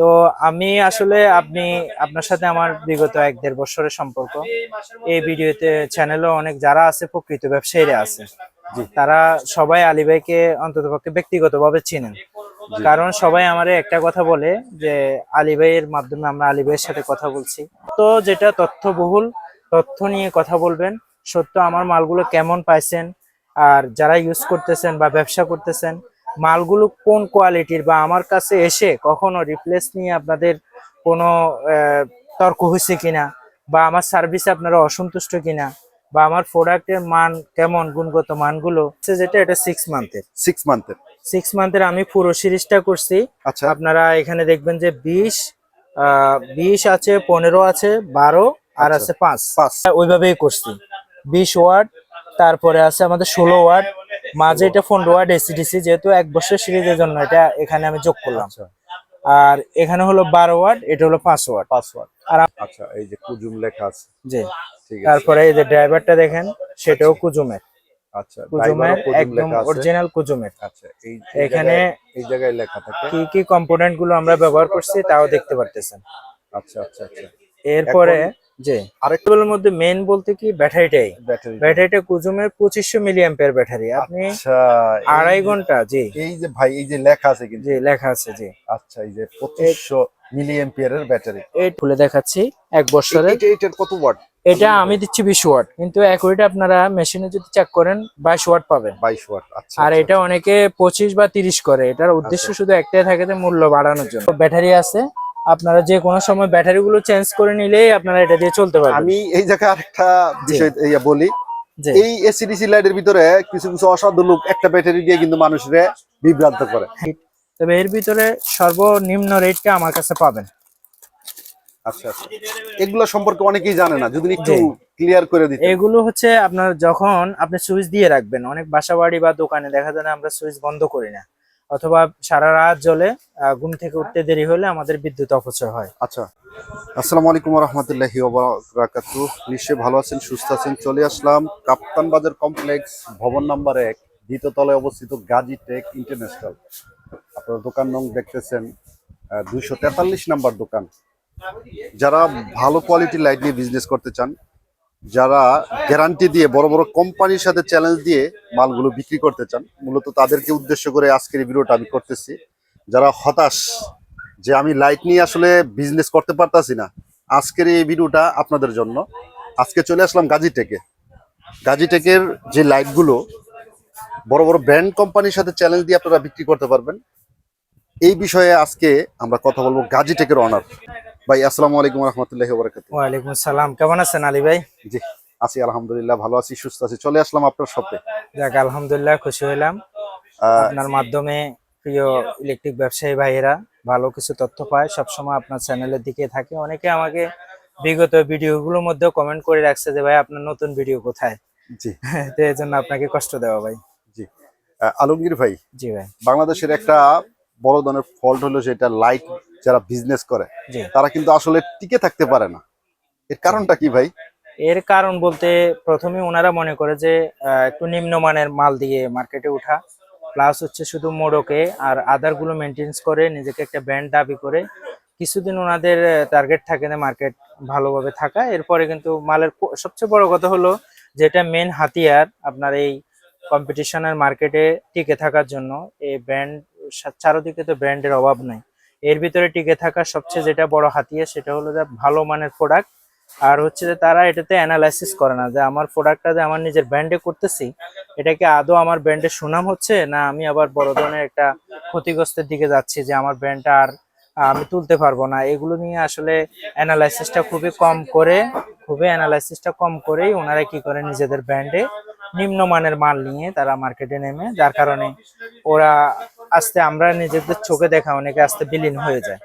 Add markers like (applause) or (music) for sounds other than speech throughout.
তো আমি আসলে আপনি আপনার সাথে আমার বিগত এক দেড় বছরের সম্পর্ক। এই ভিডিওতে চ্যানেলও অনেক যারা আছে প্রকৃত ব্যবসায়ীরা আছে তারা সবাই আলী ভাইকে অন্ততপক্ষে ব্যক্তিগতভাবে চিনেন। কারণ সবাই আমারে একটা কথা বলে যে আলী ভাইয়ের মাধ্যমে আমরা আলী ভাইয়ের সাথে কথা বলছি। তো যেটা তথ্যবহুল তথ্য নিয়ে কথা বলবেন সত্য আমার মালগুলো কেমন পাইছেন আর যারা ইউজ করতেছেন বা ব্যবসা করতেছেন মালগুলো কোন কোয়ালিটির বা আমার কাছে এসে কখনো রিপ্লেস নিয়ে আপনাদের কোনো তর্ক হয়েছে কিনা? বা আমার সার্ভিসে আপনারা অসন্তুষ্ট কিনা? বা আমার প্রোডাক্টের মান কেমন গুণগত মানগুলো? হচ্ছে যেটা এটা সিক্স মান্থের সিক্স মান্থের সিক্স মান্থের আমি পুরো সিরিজটা করছি। আচ্ছা। আপনারা এখানে দেখবেন যে বিশ বিশ আছে পনেরো আছে বারো আর আচ্ছা। আছে পাঁচ। পাঁচ। ওইভাবেই করছি। বিশ ওয়ার্ড তারপরে আছে আমাদের ষোলো ওয়ার্ড মাঝে এটা পনেরো ওয়ার্ড এসিডিসি যেহেতু এক বছর সিরিজের জন্য এটা এখানে আমি যোগ করলাম। আচ্ছা। আর এখানে হলো বারো ওয়ার্ড এটা হলো পাঁচ ওয়ার্ড পাসওয়ার্ড আর আচ্ছা এই যে কুজুম লেখা আছে। জি। তারপরে এই যে ড্রাইভারটা দেখেন সেটাও কুজুমের। আচ্ছা কুজুমের একদম অরিজিনাল কুজুমের। আচ্ছা এই এখানে এই জায়গায় লেখা থাকে। কি কি কম্পোনেন্টগুলো আমরা ব্যবহার করছি তাও দেখতে পারতেছেন। আচ্ছা আচ্ছা আচ্ছা। এরপরে যে আরেকটা আরেকগুলোর মধ্যে মেন বলতে কি? ব্যাটারিটাই ব্যাটারি ব্যাটারিটা কুজুমের পঁচিশশো মিলি অ্যাম্পের ব্যাটারি আপনি আচ্ছা আড়াই ঘণ্টা জি। এই যে ভাই এই যে লেখা আছে কিন্তু। জি লেখা আছে জি। আচ্ছা এই যে পঁচিশশো মিলি এম্পিয়ারের ব্যাটারি এই খুলে দেখাচ্ছি এক বছরের। এটা এটার কত ওয়াট এটা আমি দিচ্ছি বিশ ওয়াট কিন্তু একইটা আপনারা মেশিনে যদি চেক করেন বাইশ ওয়াট পাবেন। বাইশ ওয়াট আচ্ছা আর আচ্ছা, এটা অনেকে পঁচিশ বা তিরিশ করে। এটার উদ্দেশ্য শুধু একটাই থাকে যে মূল্য বাড়ানোর জন্য। ব্যাটারি আছে আপনারা যে কোনো সময় ব্যাটারি গুলো চেঞ্জ করে নিলেই আপনারা এটা দিয়ে চলতে পারবেন। আমি এই জায়গায় আরেকটা বিষয় বলি। এই এসিডিসি লাইটের ভিতরে কিছু কিছু অসাধু লোক একটা ব্যাটারি দিয়ে কিন্তু মানুষরে বিভ্রান্ত করে। তবে এর ভিতরে সর্বনিম্ন রেটটা আমার কাছে পাবেন। আচ্ছা আচ্ছা। এগুলো সম্পর্কে অনেকেই জানে না যদি একটু ক্লিয়ার করে দিতে এগুলো হচ্ছে আপনার যখন আপনি সুইচ দিয়ে রাখবেন অনেক বাসা বাড়ি বা দোকানে দেখা যায় না আমরা সুইচ বন্ধ করি না। অথবা সারা রাত জ্বলে ঘুম থেকে উঠতে দেরি হলে আমাদের বিদ্যুৎ অপচয় হয়। আচ্ছা। আসসালামু আলাইকুম রহমতুল্লাহি ওবরাকাতু নিশ্চয়ই ভালো আছেন, সুস্থ আছেন, চলে আসলাম কাপ্তান বাজার কমপ্লেক্স, ভবন নাম্বার এক দ্বিতীয় তলায় অবস্থিত গাজী টেক ইন্টারন্যাশনাল। আপনার দোকান নং দেখতেছেন দুইশো তেতাল্লিশ নাম্বার দোকান। যারা ভালো কোয়ালিটি লাইট নিয়ে বিজনেস করতে চান যারা গ্যারান্টি দিয়ে বড় বড় কোম্পানির সাথে চ্যালেঞ্জ দিয়ে মালগুলো বিক্রি করতে চান, মূলত তাদেরকে উদ্দেশ্য করে আজকের ভিডিওটা আমি করতেছি। যারা হতাশ যে আমি লাইট নিয়ে আসলে বিজনেস করতে পারতাছি না, আজকের এই ভিডিওটা আপনাদের জন্য। আজকে চলে আসলাম গাজী টেকে গাজী টেকের যে লাইটগুলো বড় বড় ব্র্যান্ড কোম্পানির সাথে চ্যালেঞ্জ দিয়ে আপনারা বিক্রি করতে পারবেন। এই বিষয়ে আজকে আমরা কথা বলব গাজী টেকের অনার ভাই আসসালামু আলাইকুম রহমতুল্লাহি ওবরাকাত ওয়ালাইকুম আসসালাম। কেমন আছেন আলী ভাই? জি আছি আলহামদুলিল্লাহ ভালো আছি সুস্থ আছি। চলে আসলাম আপনার শপে। যাক আলহামদুলিল্লাহ খুশি হইলাম। আপনার মাধ্যমে প্রিয় ইলেকট্রিক ব্যবসায়ী ভাইয়েরা ভালো কিছু তথ্য পায়। সবসময় আপনার চ্যানেলের দিকে থাকে। অনেকে আমাকে বিগত ভিডিওগুলোর মধ্যেও কমেন্ট করে রাখছে যে ভাই আপনার নতুন ভিডিও কোথায়? জি। (laughs) তো এই জন্য আপনাকে কষ্ট দেওয়া ভাই। জি। আলমগীর ভাই জি ভাই। বাংলাদেশের একটা বড় ধরনের ফল্ট হলো যেটা লাইট যারা বিজনেস করে তারা কিন্তু আসলে টিকে থাকতে পারে না। এর কারণটা কি ভাই? এর কারণ বলতে প্রথমে ওনারা মনে করে যে একটু নিম্নমানের মাল দিয়ে মার্কেটে ওঠা প্লাস হচ্ছে শুধু মোড়কে আর আদারগুলো মেনটেন্স করে নিজেকে একটা ব্র্যান্ড দাবি করে। কিছুদিন ওনাদের টার্গেট থাকে না মার্কেট ভালোভাবে থাকা। এরপরে কিন্তু মালের সবচেয়ে বড় কথা হলো যেটা মেন হাতিয়ার আপনার এই কম্পিটিশনের মার্কেটে টিকে থাকার জন্য এই ব্র্যান্ড চারোদিকে তো ব্র্যান্ডের অভাব নাই। এর ভিতরে টিকে থাকা সবচেয়ে যেটা বড় হাতিয়ার, সেটা হলো যে ভালো মানের প্রোডাক্ট আর হচ্ছে যে তারা এটাতে অ্যানালাইসিস করে না, যে আমার প্রোডাক্টটা যে আমার নিজের ব্র্যান্ডে করতেছি, এটা কি আদৌ আমার ব্র্যান্ডের সুনাম হচ্ছে, না আমি আবার বড় ধরনের একটা ক্ষতিগ্রস্তের দিকে যাচ্ছি যে আমার ব্র্যান্ডটা আর আমি তুলতে পারব না? এগুলো নিয়ে আসলে অ্যানালাইসিসটা খুবই কম করে, খুবই অ্যানালাইসিসটা কম করেই ওনারা কি করে নিজেদের ব্র্যান্ডে নিম্নমানের মাল নিয়ে তারা মার্কেটে নেমে, যার কারণে ওরা আস্তে আমরা নিজেদের চোখে দেখা অনেকে আস্তে বিলীন হয়ে যায়।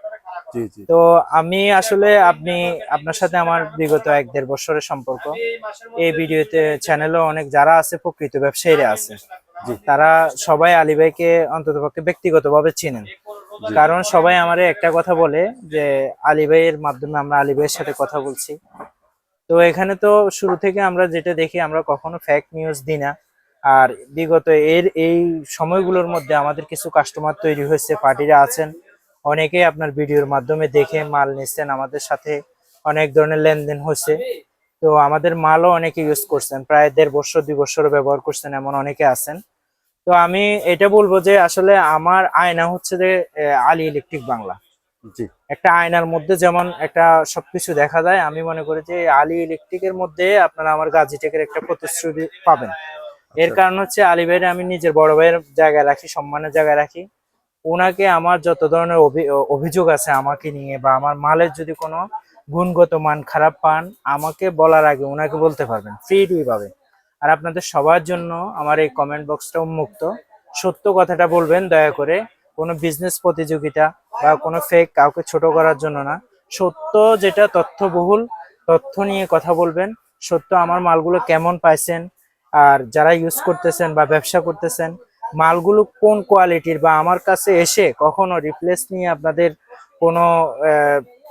জি জি। তো আমি আসলে আপনি আপনার সাথে আমার বিগত এক দেড় বছরের সম্পর্ক। এই ভিডিওতে চ্যানেলও অনেক যারা আছে প্রকৃত ব্যবসায়ীরা আছে তারা সবাই আলী ভাইকে অন্ততপক্ষে ব্যক্তিগতভাবে চিনেন। কারণ সবাই আমারে একটা কথা বলে যে আলী ভাইয়ের মাধ্যমে আমরা আলী ভাইয়ের সাথে কথা বলছি। তো এখানে তো শুরু থেকে আমরা যেটা দেখি আমরা কখনো ফ্যাক নিউজ দিই না। আর বিগত এর এই সময়গুলোর মধ্যে আমাদের কিছু কাস্টমার তৈরি হয়েছে পার্টিরা আছেন। অনেকেই আপনার ভিডিওর মাধ্যমে দেখে মাল নিচ্ছেন আমাদের সাথে অনেক ধরনের লেনদেন হয়েছে। তো আমাদের মালও অনেকে ইউজ করছেন প্রায় দেড় বছর দুই বছরও ব্যবহার করছেন এমন অনেকে আছেন। তো আমি এটা বলব যে আসলে আমার আয়না হচ্ছে যে আলী ইলেকট্রিক বাংলা। জি। একটা আয়নার মধ্যে যেমন একটা সবকিছু দেখা যায় আমি মনে করি যে আলী ইলেকট্রিকের মধ্যে আপনারা আমার গাজিটেকের একটা প্রতিশ্রুতি পাবেন। এর আচ্ছা। কারণ হচ্ছে আলী ভাইয়ের আমি নিজের বড় ভাইয়ের জায়গায় রাখি সম্মানের জায়গায় রাখি। ওনাকে আমার যত ধরনের অভি- অভিযোগ আছে আমাকে নিয়ে বা আমার মালের যদি কোনো গুণগত মান খারাপ পান আমাকে বলার আগে ওনাকে বলতে পারবেন ফ্রি পাবে। আর আপনাদের সবার জন্য আমার এই কমেন্ট বক্সটা উন্মুক্ত। সত্য কথাটা বলবেন দয়া করে। কোনো বিজনেস প্রতিযোগিতা বা কোনো ফেক কাউকে ছোট করার জন্য না। সত্য যেটা তথ্যবহুল তথ্য নিয়ে কথা বলবেন। সত্য আমার মালগুলো কেমন পাইছেন আর যারা ইউজ করতেছেন বা ব্যবসা করতেছেন মালগুলো কোন কোয়ালিটির বা আমার কাছে এসে কখনো রিপ্লেস নিয়ে আপনাদের কোনো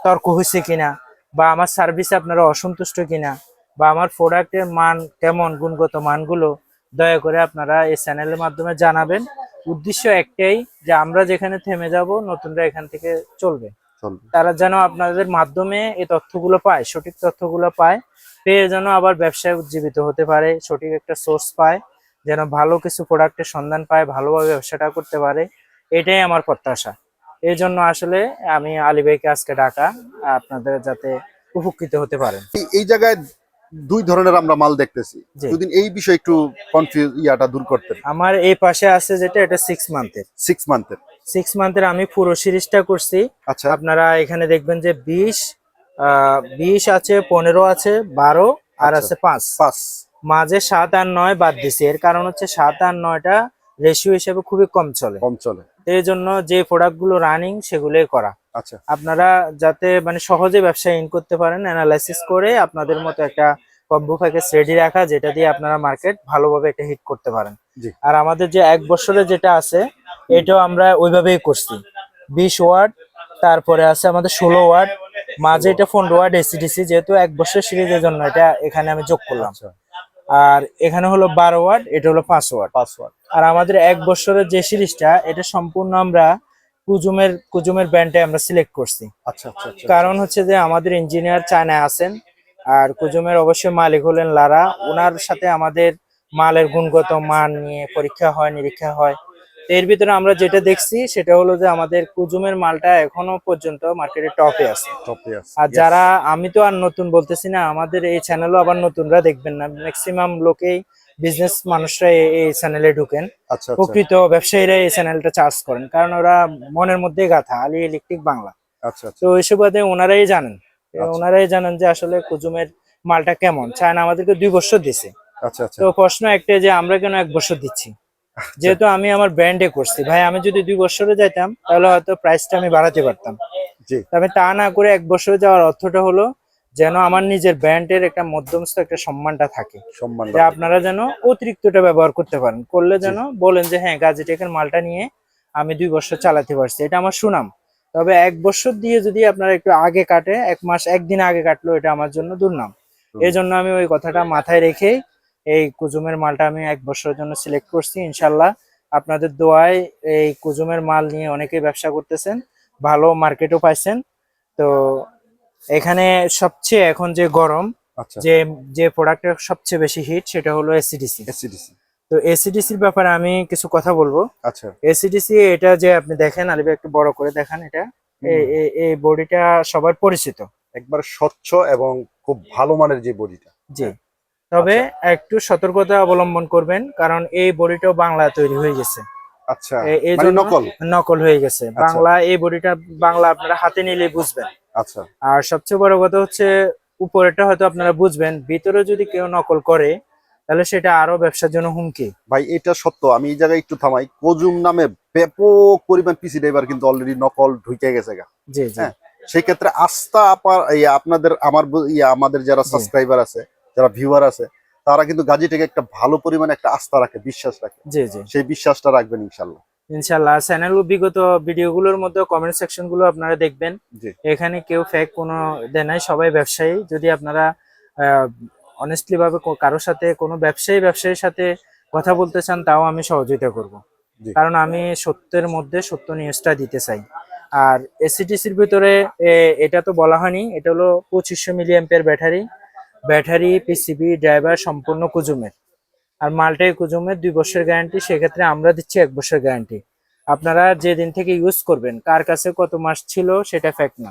তর্ক হয়েছে কিনা? বা আমার সার্ভিসে আপনারা অসন্তুষ্ট কিনা? বা আমার প্রোডাক্টের মান কেমন গুণগত মানগুলো? দয়া করে আপনারা এই চ্যানেলের মাধ্যমে জানাবেন। উদ্দেশ্য একটাই যে আমরা যেখানে থেমে যাব নতুনরা এখান থেকে চলবে। চলবে। তারা যেন আপনাদের মাধ্যমে এই তথ্যগুলো পায় সঠিক তথ্যগুলো পায়। পেয়ে যেন আবার ব্যবসায় উজ্জীবিত হতে পারে সঠিক একটা সোর্স পায় যেন ভালো কিছু প্রোডাক্টের সন্ধান পায় ভালোভাবে ব্যবসাটা করতে পারে এটাই আমার প্রত্যাশা। এই জন্য আসলে আমি আলী ভাইকে আজকে ডাকা আপনাদের যাতে উপকৃত হতে পারেন। এই- জায়গায় দুই ধরনের আমরা মাল দেখতেছি। যদি এই বিষয়ে একটু কনফিউজ ইয়াটা দূর করতেন। আমার এই পাশে আছে যেটা এটা সিক্স মান্থের সিক্স মান্থের সিক্স মান্থের আমি পুরো সিরিজটা করছি। আচ্ছা। আপনারা এখানে দেখবেন যে বিশ বিশ আছে পনেরো আছে বারো আর আচ্ছা। আছে পাঁচ। পাঁচ। মাঝে সাত আর নয় বাদ দিছি। এর কারণ হচ্ছে সাত আর নয়টা রেশিও হিসেবে খুবই কম চলে। কম চলে। এই জন্য যে প্রোডাক্টগুলো রানিং সেগুলোই করা। আচ্ছা। আপনারা যাতে মানে সহজে ব্যবসা ইন করতে পারেন অ্যানালাইসিস করে আপনাদের মতো একটা কম্বো প্যাকেজ রেডি রাখা যেটা দিয়ে আপনারা মার্কেট ভালোভাবে একটা হিট করতে পারেন। আর আমাদের যে এক বছরের যেটা আছে এটাও আমরা ওইভাবেই করছি। বিশ ওয়ার্ড তারপরে আছে আমাদের ষোলো ওয়ার্ড মাঝে এটা পনেরো ওয়ার্ড এসিডিসি যেহেতু এক বছর সিরিজের জন্য এটা এখানে আমি যোগ করলাম। আচ্ছা। আর এখানে হলো বারো ওয়ার্ড এটা হলো পাঁচ ওয়ার্ড পাসওয়ার্ড আর আমাদের এক বছরের যে সিরিজটা এটা সম্পূর্ণ আমরা কুজুমের কুজুমের ব্যান্ডে আমরা সিলেক্ট করছি। আচ্ছা আচ্ছা আচ্ছা কারণ হচ্ছে যে আমাদের ইঞ্জিনিয়ার চায়নায় আছেন আর কুজুমের অবশ্যই মালিক হলেন লারা। ওনার সাথে আমাদের মালের গুণগত মান নিয়ে পরীক্ষা হয় নিরীক্ষা হয়। এর ভিতরে আমরা যেটা দেখছি সেটা হলো যে আমাদের কুজুমের মালটা এখনও পর্যন্ত মার্কেটে টপে আছে। টপে আছে আর যারা আমি তো আর নতুন বলতেছি না আমাদের এই চ্যানেলও আবার নতুনরা দেখবেন না। ম্যাক্সিমাম লোকেই বিজনেস মানুষরা এই- চ্যানেলে ঢুকেন। আচ্ছা আচ্ছা। প্রকৃত ব্যবসায়ীরা এই চ্যানেলটা চার্জ করেন কারণ ওরা মনের মধ্যে গাথা আলী ইলেকট্রিক বাংলা। আচ্ছা তো এইসব ওনারাই জানেন। ওনারাই জানেন যে আসলে কুজুমের মালটা কেমন। চায়না আমাদেরকে দুই বছর দিছে। তো প্রশ্ন একটা যে আমরা কেন এক বছর দিচ্ছি? যেহেতু আমি আমার ব্র্যান্ডে করছি। ভাই আমি যদি দুই বছরে যাইতাম তাহলে হয়তো প্রাইসটা আমি বাড়াতে পারতাম। জি। তবে তা না করে এক বছরে যাওয়ার অর্থটা হলো যেন আমার নিজের ব্র্যান্ডের একটা মধ্যমস্থ একটা সম্মানটা থাকে। সম্মান যে আপনারা যেন অতিরিক্তটা ব্যবহার করতে পারেন। করলে যেন বলেন যে হ্যাঁ গাজিটেকের মালটা নিয়ে আমি দুই বছর চালাতে পারছি। এটা আমার সুনাম। তবে এক বছর দিয়ে যদি আপনারা একটু আগে কাটে এক মাস একদিন আগে কাটলো এটা আমার জন্য দুর্নাম। এই জন্য আমি ওই কথাটা মাথায় রেখেই এই কুজুমের মালটা আমি এক বছরের জন্য সিলেক্ট করছি ইনশাল্লাহ। আপনাদের দোয়ায় এই কুজুমের মাল নিয়ে অনেকেই ব্যবসা করতেছেন ভালো মার্কেটও পাইছেন। তো এখানে সবচেয়ে এখন যে গরম আচ্ছা। যে যে প্রোডাক্টের সবচেয়ে বেশি হিট সেটা হলো এসিডিসি এসিডিসি তো এসিডিসির ব্যাপারে আমি কিছু কথা বলব। আচ্ছা। এসিডিসি এটা যে আপনি দেখেন আলিবা একটু বড় করে দেখান এটা। এই- বডিটা সবার পরিচিত। একবার স্বচ্ছ এবং খুব ভালো মানের যে বডিটা জি। তবে একটু সতর্কতা অবলম্বন করবেন কারণ এই বডিটাও বাংলা তৈরি হয়ে গেছে। আচ্ছা এই মানে নকল? নকল হয়ে গেছে। বাংলা এই বডিটা বাংলা আপনারা হাতে নিলে বুঝবেন। আচ্ছা। আর সবচেয়ে বড় কথা হচ্ছে উপরেটা হয়তো আপনারা বুঝবেন ভিতরে যদি কেউ নকল করে তাহলে সেটা আরও ব্যবসার জন্য হুমকি। ভাই এটা সত্য। আমি এই জায়গায় একটু থামাই। কজুম নামে ব্যাপক পরিমাণ পিসি ড্রাইভার কিন্তু অলরেডি নকল ঢুকে গেছে গা। জি জি। হ্যাঁ। সেই ক্ষেত্রে আস্থা আপার আপনাদের আমার ইয়া আমাদের যারা সাবস্ক্রাইবার আছে যারা ভিউয়ার আছে তারা কিন্তু গাজীটাকে একটা ভালো পরিমাণে একটা আস্থা রাখে বিশ্বাস রাখে। জি জি। সেই বিশ্বাসটা রাখবেন ইনশাল্লাহ ইনশাল্লাহ চ্যানেল বিগত ভিডিওগুলোর মধ্যে কমেন্ট সেকশনগুলো আপনারা দেখবেন। এখানে কেউ ফেক কোনো দেয় নাই সবাই ব্যবসায়ী। যদি আপনারা অনেস্টলি ভাবে কারোর সাথে কোনো ব্যবসায়ী ব্যবসায়ীর সাথে কথা বলতে চান তাও আমি সহযোগিতা করব। কারণ আমি সত্যের মধ্যে সত্য নিউজটা দিতে চাই। আর এসিটিসির ভিতরে এটা তো বলা হয়নি এটা হলো পঁচিশশো মিলি অ্যাম্পের ব্যাটারি ব্যাটারি পিসিবি ড্রাইভার সম্পূর্ণ কুজুমের আর মালটাই কুজুমের দুই বছর গ্যারান্টি সেক্ষেত্রে আমরা দিচ্ছি এক বছর গ্যারান্টি। আপনারা যেদিন থেকে ইউজ করবেন কার কাছে কত মাস ছিল সেটা ফ্যাক্ট না।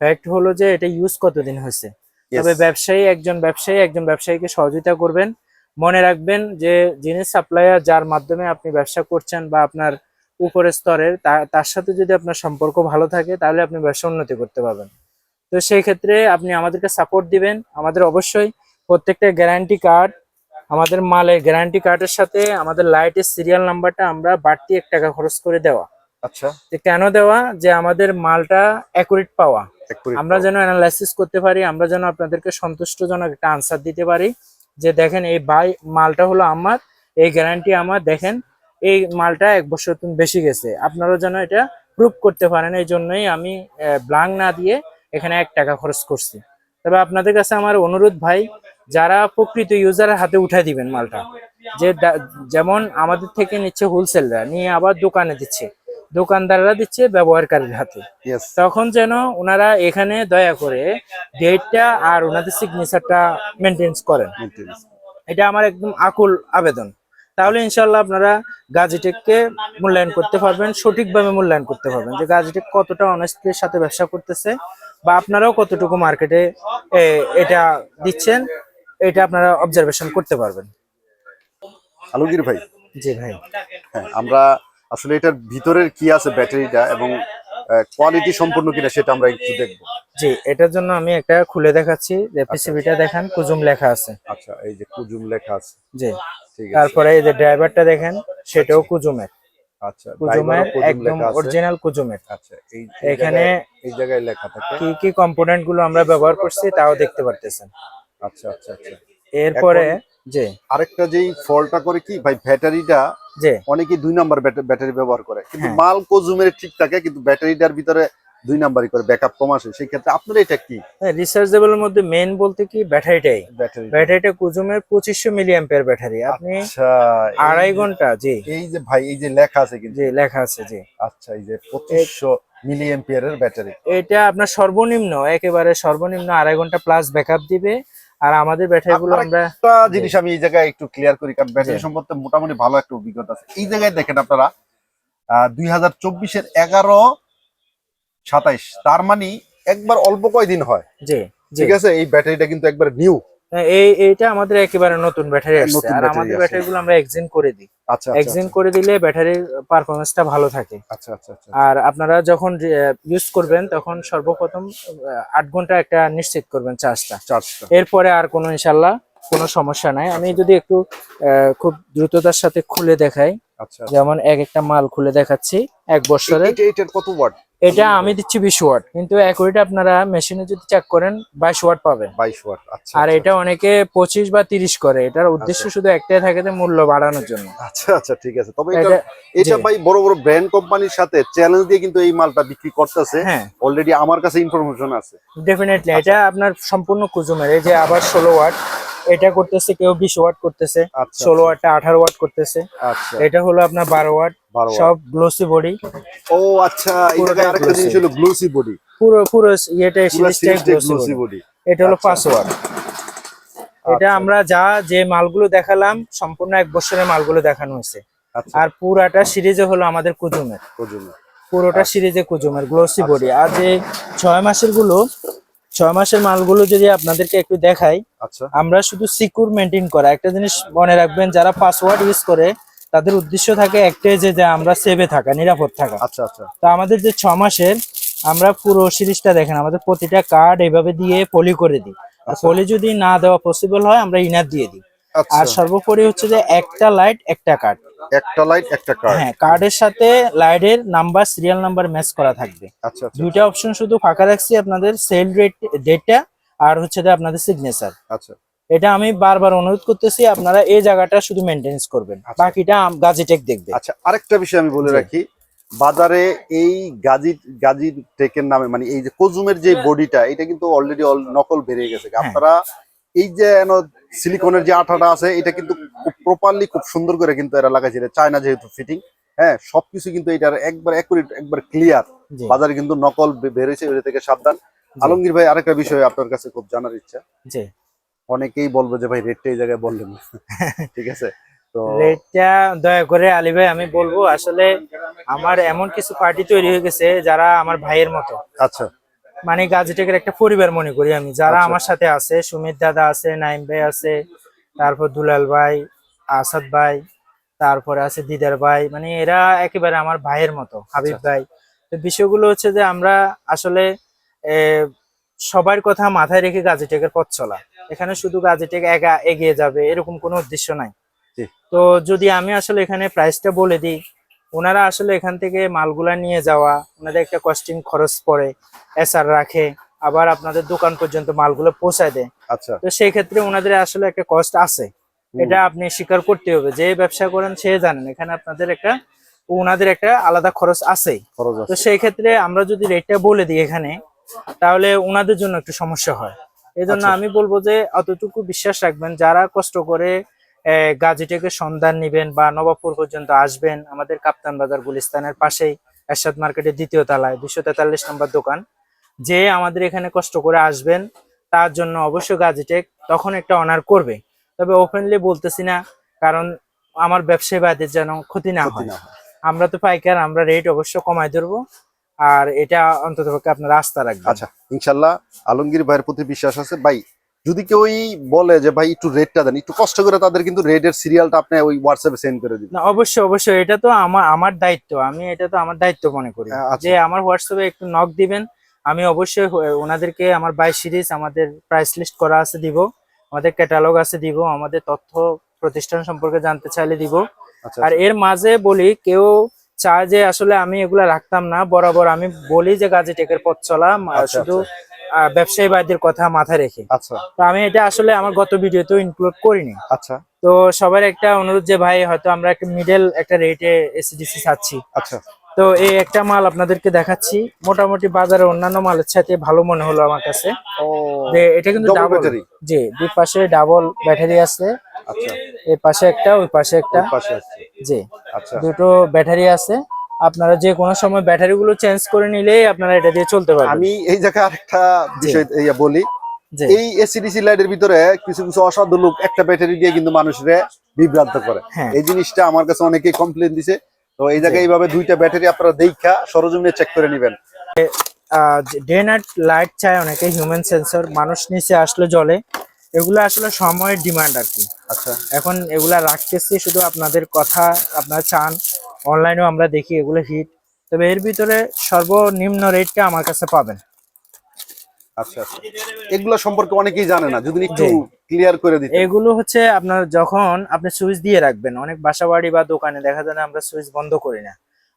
ফ্যাক্ট হলো যে এটা ইউজ কতদিন হয়েছে। তবে ব্যবসায়ী একজন ব্যবসায়ী একজন ব্যবসায়ীকে সহযোগিতা করবেন। মনে রাখবেন যে যিনি সাপ্লায়ার যার মাধ্যমে আপনি ব্যবসা করছেন বা আপনার উপরের স্তরের তার সাথে যদি আপনার সম্পর্ক ভালো থাকে তাহলে আপনি ব্যবসা উন্নতি করতে পারবেন। তো সেই ক্ষেত্রে আপনি আমাদেরকে সাপোর্ট দিবেন। আমাদের অবশ্যই প্রত্যেকটা গ্যারান্টি কার্ড আমাদের মালের গ্যারান্টি কার্ডের সাথে আমাদের লাইটের সিরিয়াল নাম্বারটা আমরা বাড়তি এক টাকা খরচ করে দেওয়া। আচ্ছা। কেন দেওয়া? যে আমাদের মালটা অ্যাকুরেট পাওয়া। আমরা যেন অ্যানালাইসিস করতে পারি আমরা যেন আপনাদেরকে সন্তুষ্টজনক একটা আনসার দিতে পারি। যে দেখেন এই বাই মালটা হলো আমার এই গ্যারান্টি আমার দেখেন এই মালটা এক বছর বেশি গেছে। আপনারা যেন এটা প্রুভ করতে পারেন এই জন্যই আমি ব্লাঙ্ক না দিয়ে এখানে এক টাকা খরচ করছি। তবে আপনাদের কাছে আমার অনুরোধ ভাই যারা প্রকৃত ইউজারের হাতে উঠাই দিবেন মালটা যে যেমন আমাদের থেকে নিচ্ছে হোলসেলরা নিয়ে আবার দোকানে দিচ্ছে দোকানদাররা দিচ্ছে ব্যবহারকারীর হাতে। তখন যেন ওনারা এখানে দয়া করে ডেটটা আর ওনাদের সিগনেচারটা মেনটেন্স করেন। এটা আমার একদম আকুল আবেদন। তাহলে ইনশাল্লাহ আপনারা গাজিটেককে মূল্যায়ন করতে পারবেন সঠিকভাবে মূল্যায়ন করতে পারবেন যে গাজিটেক কতটা অনেস্টির সাথে ব্যবসা করতেছে। বা আপনারাও কতটুকু মার্কেটে এটা দিচ্ছেন এটা আপনারা অবজারভেশন করতে পারবেন। আলমগীর ভাই। জি ভাই। হ্যাঁ আমরা আসলে এটার ভিতরের কি আছে ব্যাটারিটা এবং কোয়ালিটি সম্পূর্ণ কিনা সেটা আমরা একটু দেখব। জি এটার জন্য আমি একটা খুলে দেখাচ্ছি যে পিসিবিটা দেখেন কুজুম লেখা আছে। আচ্ছা এই যে কুজুম লেখা আছে। জি। ঠিক আছে। তারপরে এই যে ড্রাইভারটা দেখেন সেটাও কুজুমের। আচ্ছা কুজুমের একদম অরিজিনাল কুজুমের আচ্ছা এই এই এখানে এই জায়গায় লেখা থাকে? কি কি কম্পোনেন্টগুলো আমরা ব্যবহার করছি তাও দেখতে পারতেছেন। আচ্ছা আচ্ছা আচ্ছা। এরপরে আরেকটা যেই ফলটা করে কি? ভাই ব্যাটারিটা যে অনেকেই দুই নাম্বার ব্যাটারি ব্যবহার করে। কিন্তু হ্যাঁ। মাল কোজুমের ঠিক থাকে কিন্তু ব্যাটারিটার ভিতরে দুই নাম্বারই করে ব্যাকআপ কম আসে সেই ক্ষেত্রে আপনার এটা কি? রিসার্চেবল এর মধ্যে মেইন বলতে কি ব্যাটারিটাই। ব্যাটারি ব্যাটারিটা কুজুমের পঁচিশশো মিলি অ্যাম্পিয়ার ব্যাটারি। আপনি আচ্ছা আড়াই ঘণ্টা জি। এই যে ভাই এই যে লেখা আছে কিন্তু। জি লেখা আছে জি। আচ্ছা এই যে পঁচিশশো মিলি এম্পিয়ারের ব্যাটারি। এটা আপনার সর্বনিম্ন একেবারে সর্বনিম্ন আড়াই ঘণ্টা প্লাস ব্যাকআপ দিবে। আর আমাদের ব্যাটারিগুলো আমরা একটা জিনিস আমি এই জায়গায় একটু ক্লিয়ার করি কারণ ব্যাটারি সম্পর্কে মোটামুটি ভালো একটা অভিজ্ঞতা আছে। এই জায়গায় দেখেন আপনারা দুই হাজার চব্বিশের এগারো সাতাইশ। তার মানে একবার অল্প কয়দিন হয়। জি ঠিক আছে? এই ব্যাটারিটা কিন্তু একবার নিউ। এই এইটা আমাদের একেবারে নতুন ব্যাটারি আসছে। আর আমাদের। ব্যাটারিগুলো আমরা এক্সচেঞ্জ করে দিই। আচ্ছা আচ্ছা এক্সচেঞ্জ করে দিলে ব্যাটারির পারফরমেন্সটা ভালো থাকে। আচ্ছা আচ্ছা আচ্ছা আর আপনারা যখন ইউজ করবেন তখন সর্বপ্রথম আহ, আট ঘণ্টা একটা নিশ্চিত করবেন চার্জটা চার্জটা এরপরে আর কোনো ইনশাল্লাহ কোনো সমস্যা নাই। আমি যদি একটু খুব দ্রুততার সাথে খুলে দেখাই। আচ্ছা যেমন এক একটা মাল খুলে দেখাচ্ছি এক বছরের কত ওয়াট? এটা আমি দিচ্ছি বিশ ওয়াট কিন্তু আপনারা মেশিনে যদি চেক করেন বাইশ ওয়াট পাবেন। বাইশ ওয়াট আচ্ছা আর আচ্ছা, এটা অনেকে পঁচিশ বা তিরিশ করে এটার উদ্দেশ্য শুধু একটাই থাকে যে মূল্য বাড়ানোর জন্য। আচ্ছা আচ্ছা ঠিক আছে। তবে এটা এটা ভাই বড় বড় ব্র্যান্ড কোম্পানির সাথে চ্যালেঞ্জ দিয়ে কিন্তু এই মালটা বিক্রি করতেছে। হ্যাঁ। অলরেডি আমার কাছে ইনফরমেশন আছে। ডেফিনেটলি এটা আপনার সম্পূর্ণ কুজুমের এই যে আবার ষোলো ওয়াট। এটা করতেছে কেউ বিশ ওয়াট করতেছে আচ্ছা ষোলো ওয়াটটা আঠারো ওয়াট করতেছে। আচ্ছা। এটা হলো আপনার বারো ওয়াট সব গ্লোসি বডি ও আচ্ছা আরেকটা জিনিস হলো গ্লোসি বডি পুরো পুরো ইয়েটা গ্লোসি বডি এটা হলো আচ্ছা। পাঁচ ওয়াট। এটা আচ্ছা। আমরা যা যে মালগুলো দেখালাম সম্পূর্ণ এক বছরের মালগুলো দেখানো হয়েছে। আচ্ছা। আর পুরাটা সিরিজে হলো আমাদের কুজুমের। ওজনে। পুরোটা সিরিজে কুজুমের গ্লোসি বডি আর যে ছয় মাসেরগুলো ছয় মাসের মালগুলো যদি আপনাদেরকে একটু দেখাই আচ্ছা। আমরা শুধু সিকিউর মেনটেন করা। একটা জিনিস মনে রাখবেন যারা পাসওয়ার্ড ইউজ করে তাদের উদ্দেশ্য থাকে একটাই যে যে আমরা সেভে থাকা নিরাপদ থাকা। আচ্ছা আচ্ছা। তো আমাদের যে ছ মাসের আমরা পুরো সিরিজটা দেখেন আমাদের প্রতিটা কার্ড এভাবে দিয়ে পলি করে দিই। আর আচ্ছা। পলি যদি না দেওয়া পসিবল হয় আমরা ইনার দিয়ে দিই। আচ্ছা। আর সর্বোপরি হচ্ছে যে একটা লাইট একটা কার্ড একটা লাইট একটা কার্ড হ্যাঁ কার্ডের সাথে লাইটের নাম্বার সিরিয়াল নাম্বার ম্যাচ করা থাকবে। আচ্ছা আচ্ছা। দুইটা অপশন শুধু ফাঁকা রাখছি আপনাদের সেল রেট ডেটটা আর হচ্ছে যে আপনাদের সিগনেচার আচ্ছা। এটা আমি বারবার অনুরোধ করতেছি আপনারা এই জায়গাটা শুধু মেনটেন্স করবেন। আচ্ছা। বাকিটা আম- গাজিটেক দেখবে। আচ্ছা আরেকটা বিষয় আমি বলে রাখি বাজারে এই গাজি গাজী টেকের নামে মানে এই যে কজুমের যে বডিটা এটা কিন্তু অলরেডি নকল বেরিয়ে গেছে। হ্যাঁ। আপনারা এই যে সিলিকনের যে আঠাটা আছে এটা কিন্তু খুব প্রপারলি খুব সুন্দর করে কিন্তু এরা লাগাইছে। এটা চায়না যেহেতু ফিটিং হ্যাঁ সবকিছু কিন্তু এটার একবার একুরেট একবার ক্লিয়ার বাজারে কিন্তু নকল বে- বেরোয়েছে ওটা থেকে সাবধান। আলমগীর ভাই আরেকটা বিষয় আপনার কাছে খুব জানার ইচ্ছা। জি। অনেকেই বলবে যে ভাই রেটটা এই জায়গায় বললেন (laughs) ঠিক আছে তো রেটটা দয়া করে আলী ভাই আমি বলব আসলে আমার এমন কিছু পার্টি তৈরি হয়ে গেছে যারা আমার ভাইয়ের মতো। আচ্ছা। মানে গাজীটেকের একটা পরিবার মনে করি আমি। যারা আচ্ছা। আমার সাথে আছে সুমিত দাদা আছে নাইম ভাই আছে তারপর দুলাল ভাই আসাদ ভাই তারপরে আছে দিদার ভাই মানে এরা একেবারে আমার ভাইয়ের মতো হাবিব আচ্ছা। ভাই। তো বিষয়গুলো হচ্ছে যে আমরা আসলে সবার কথা মাথায় রেখে গাজীটেকের পথ চলা। এখানে শুধু গাজীটেক একা এগিয়ে যাবে এরকম কোনো উদ্দেশ্য নাই। তো যদি আমি আসলে এখানে প্রাইসটা বলে দিই ওনারা আসলে এখান থেকে মালগুলা নিয়ে যাওয়া ওনাদের একটা কস্টিং খরচ পড়ে এসআর রাখে আবার আপনাদের দোকান পর্যন্ত মালগুলো পৌঁছায় দেয়। আচ্ছা। তো সেই ক্ষেত্রে ওনাদের আসলে একটা কষ্ট আছে। এটা আপনি স্বীকার করতে হবে যে ব্যবসা করেন সে জানেন এখানে আপনাদের একটা ওনাদের একটা আলাদা খরচ আছে। তো সেই ক্ষেত্রে আমরা যদি রেটটা বলে দিই এখানে তাহলে ওনাদের জন্য একটু সমস্যা হয়। এই জন্য আচ্ছা। আমি বলব যে অতটুকু বিশ্বাস রাখবেন যারা কষ্ট করে গাজীটেকের সন্ধান নিবেন বা নবাবপুর পর্যন্ত আসবেন আমাদের কাপ্তান বাজার গুলিস্তানের পাশেই এরশাদ মার্কেটের দ্বিতীয় তলায় দুশো তেতাল্লিশ নম্বর দোকান। যে আমাদের এখানে কষ্ট করে আসবেন তার জন্য অবশ্যই গাজীটেক তখন একটা অনার করবে। তবে ওপেনলি বলতেছি না কারণ আমার ব্যবসায়ী বাদের যেন ক্ষতি না হয়। আমরা তো পাইকার আমরা রেট অবশ্য কমাই ধরবো আর এটা অন্তত আপনারা আস্থা রাখবেন। আচ্ছা ইনশাল্লাহ আলমগীর ভাইয়ের প্রতি বিশ্বাস আছে। ভাই যদি কেউই বলে যে ভাই একটু রেটটা দেন একটু কষ্ট করে তাদের কিন্তু রেটের সিরিয়ালটা আপনি ওই হোয়াটসঅ্যাপে সেন্ড করে দিন না অবশ্যই অবশ্যই এটা তো আমার আমার দায়িত্ব আমি এটা তো আমার দায়িত্ব মনে করি। আচ্ছা। যে আমার হোয়াটসঅ্যাপে একটু নক দিবেন আমি অবশ্যই ওনাদেরকে আমার বাই সিরিজ আমাদের প্রাইস লিস্ট করা আছে দিব আমাদের ক্যাটালগ আছে দিব আমাদের তথ্য প্রতিষ্ঠান সম্পর্কে জানতে চাইলে দিব। আচ্ছা আর এর মাঝে বলি কেউ চায় যে আসলে আমি এগুলা রাখতাম না বরাবর আমি বলি যে গাজী টেকের পথ চলা আচ্ছা, শুধু ব্যবসায়ী বাদীর কথা মাথায় রেখে। আচ্ছা। তো আমি এটা আসলে আমার গত ভিডিওতেও ইনক্লুড করিনি। আচ্ছা। তো সবার একটা অনুরোধ যে ভাই হয়তো আমরা একটা মিডল একটা রেটে এসিডিসি চাচ্ছি। আচ্ছা। তো এই একটা মাল আপনাদেরকে দেখাচ্ছি। মোটামুটি বাজারে অন্যান্য মালের সাথে ভালো মনে হলো আমার কাছে। যে এটা কিন্তু ডাবল জি দুই পাশে ডাবল ব্যাটারি আছে। আচ্ছা। এই পাশে একটা ওই পাশে একটা। পাশে আছে। জি। আচ্ছা। দুটো ব্যাটারি আছে। আপনারা যে কোনো সময় ব্যাটারি গুলো চেঞ্জ করে নিলেই আপনারা এটা দিয়ে চলতে পারবেন। আমি এই জায়গায় আরেকটা বিষয় বলি। এই এসিডিসি লাইটের ভিতরে কিছু কিছু অসাধু লোক একটা ব্যাটারি দিয়ে কিন্তু মানুষরে বিভ্রান্ত করে। হ্যাঁ। এই জিনিসটা আমার কাছে অনেকেই কমপ্লেন দিছে। তো এই জায়গায় এইভাবে দুইটা ব্যাটারি আপনারা দেখা সরজমিনে চেক করে নেবেন। ডে নাইট লাইট চায় অনেকে হিউম্যান সেন্সর মানুষ নিচে আসলে জলে এগুলো আসলে সময়ের ডিমান্ড আর কি। আচ্ছা। এখন এগুলা রাখতেছি শুধু আপনাদের কথা আপনারা চান। অনলাইনেও আমরা দেখি এগুলো হিট তবে এর ভিতরে সর্বনিম্ন রেটটা আমার কাছে পাবেন। আচ্ছা আচ্ছা। এগুলো সম্পর্কে অনেকেই জানে না যদি একটু ক্লিয়ার করে দিতে এগুলো হচ্ছে আপনার যখন আপনি সুইচ দিয়ে রাখবেন অনেক বাসাবাড়ি বা দোকানে দেখা যায় না আমরা সুইচ বন্ধ করি না।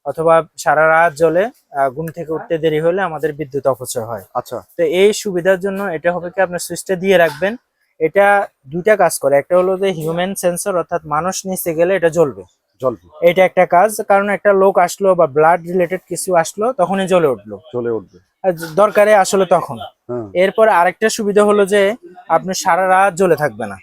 অথবা সারা রাত জ্বলে আহ, ঘুম থেকে উঠতে দেরি হলে আমাদের বিদ্যুৎ অপচয় হয়। আচ্ছা। তো এই সুবিধার জন্য এটা হবে কি আপনার সুইচটা দিয়ে রাখবেন এটা দুইটা কাজ করে। একটা হলো যে হিউম্যান সেন্সর অর্থাৎ মানুষ নিচে গেলে এটা জ্বলবে। এটা একটা কাজ কারণ একটা লোক আসলো বা ব্লাড রিলেটেড কিছু আসলো তখনই জ্বলে উঠল। চলে উঠবে। দরকারে আসলে তখন। হ্যাঁ। এরপরে আরেকটা সুবিধা হলো যে আপনি সারা রাত জ্বলে থাকবে না।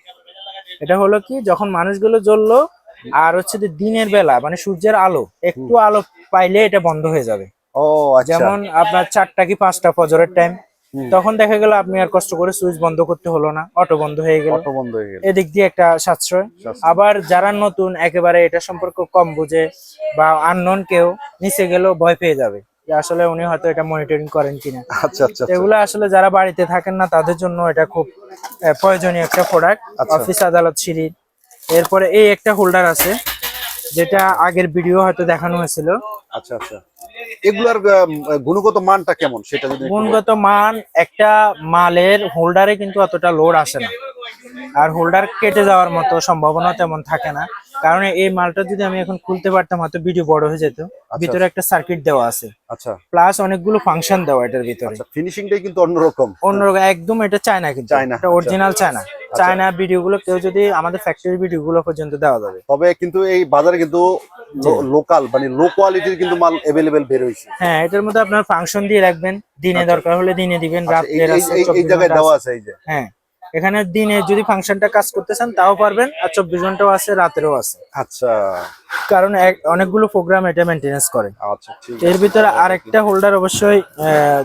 এটা হলো কি যখন মানুষগুলো জ্বললো আর হচ্ছে যে দিনের বেলা মানে সূর্যের আলো একটু আলো পাইলে এটা বন্ধ হয়ে যাবে। ও আচ্ছা। যেমন আপনার চারটা কি পাঁচটা ফজরের টাইম। তখন দেখা গেল আপনি আর কষ্ট করে সুইচ বন্ধ করতে হলো না অটো বন্ধ হয়ে গেল। অটো বন্ধ হয়ে গেল। এদিক দিয়ে একটা সাশ্রয়। আবার যারা নতুন একেবারে এটা সম্পর্কে কম বুঝে বা আননোন কেউ নিচে গেলেও ভয় পেয়ে যাবে যে আসলে উনি হয়তো এটা মনিটরিং করেন কিনা। আচ্ছা আচ্ছা আচ্ছা। এগুলো আসলে যারা বাড়িতে থাকেন না তাদের জন্য এটা খুব প্রয়োজনীয় একটা প্রোডাক্ট আচ্ছা। অফিস আদালত সিঁড়ির এরপরে এই একটা হোল্ডার আছে যেটা আগের ভিডিও হয়তো দেখানো হয়েছিল। আচ্ছা আচ্ছা। এগুলার গুণগত মানটা কেমন? সেটা যদি গুণগত মান একটা মালের হোল্ডারে কিন্তু এতটা লোড আসে না। আর হোল্ডার কেটে যাওয়ার মতো সম্ভাবনা তেমন থাকে না। কারণ এই মালটা যদি আমি এখন খুলতে পারতাম হয়তো ভিডিও বড় হয়ে যেত। ভিতরে একটা সার্কিট দেওয়া আছে। আচ্ছা। প্লাস অনেকগুলো ফাংশন দেওয়া এটার ভিতরে। আচ্ছা ফিনিশিংটাই কিন্তু অন্যরকম। অন্যরকম একদম এটা চায়না কিন্তু। এটা অরিজিনাল চায়না চায়না ভিডিও গুলো কেউ যদি আমাদের ফ্যাক্টরি ভিডিও গুলো পর্যন্ত দেওয়া যাবে। তবে কিন্তু এই বাজারে কিন্তু লোকাল মানে লো কোয়ালিটির কিন্তু মাল এভেলেবেল বের হয়েছে। হ্যাঁ এটার মধ্যে আপনার ফাংশন দিয়ে রাখবেন। দিনে দরকার হলে দিনে দিবেন আচ্ছা, এই- এই জায়গায় দেওয়া আছে এই যে। হ্যাঁ। এখানে দিনে যদি ফাংশনটা কাজ করতে চান তাও পারবেন আর চব্বিশ ঘন্টাও আছে রাতেরও আছে। আচ্ছা। কারণ অনেকগুলো প্রোগ্রাম এটা মেনটেনেন্স করে। আচ্ছা এর। ভিতরে আরেকটা হোল্ডার অবশ্যই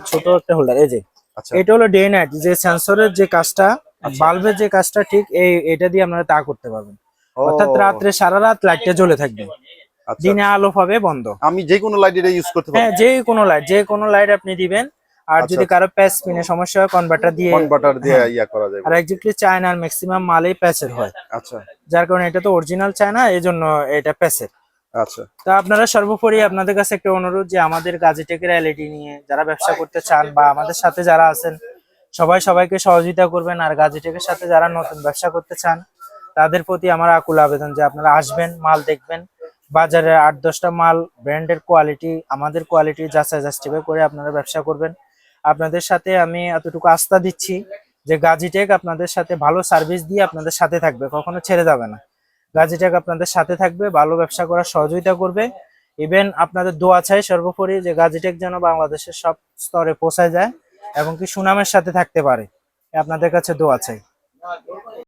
ছোট একটা হোল্ডার এই যে আচ্ছা। এটা হলো ডে নাইট যে সেন্সরের যে কাজটা বাল্বের যে কাজটা ঠিক এই এটা দিয়ে আপনারা তা করতে পারবেন। অর্থাৎ রাত্রে সারা রাত লাইটটা জ্বলে থাকবে। আচ্ছা। দিনে আলো পাবে বন্ধ। আমি যে কোনো লাইট এটা ইউজ করতে হ্যাঁ পারি যে কোনো লাইট যে কোনো লাইট আপনি দিবেন আর আচ্ছা, যদি কারও প্যাচ পিনে সমস্যা হয় কনভার্টার দিয়ে কনভার্টার দিয়ে হ্যাঁ। ইয়া করা যাবে। আর এক্স্যাক্টলি চায়নার ম্যাক্সিমাম মালেই প্যাচের হয়। আচ্ছা। যার কারণে এটা তো অরিজিনাল চায়না এই জন্য এটা প্যাচের আচ্ছা। তো আপনারা সর্বোপরি আপনাদের কাছে একটা অনুরোধ যে আমাদের গাজেটেকের এলইডি নিয়ে যারা ব্যবসা করতে চান বা আমাদের সাথে যারা আছেন সবাই সবাইকে সহযোগিতা করবেন। আর গাজেটেকের সাথে যারা নতুন ব্যবসা করতে চান তাদের প্রতি আমার আকুল আবেদন যে আপনারা আসবেন মাল দেখবেন। বাজারে আট দশটা মাল ব্র্যান্ডের কোয়ালিটি আমাদের কোয়ালিটি যাচাই যাচাই করে আপনারা ব্যবসা করবেন। আপনাদের সাথে আমি এতটুকু আস্থা দিচ্ছি যে গাজিটেক আপনাদের সাথে ভালো সার্ভিস দিয়ে আপনাদের সাথে থাকবে, কখনো ছেড়ে যাবে না। গাজিটেক আপনাদের সাথে থাকবে, ভালো ব্যবসা করার সহযোগিতা করবে। ইভেন আপনাদের দোয়া চাই সর্বোপরি যে গাজিটেক যেন বাংলাদেশের সব স্তরে পৌঁছায় যায় এবং কি সুনামের সাথে থাকতে পারে। আপনাদের কাছে দোয়া চাই।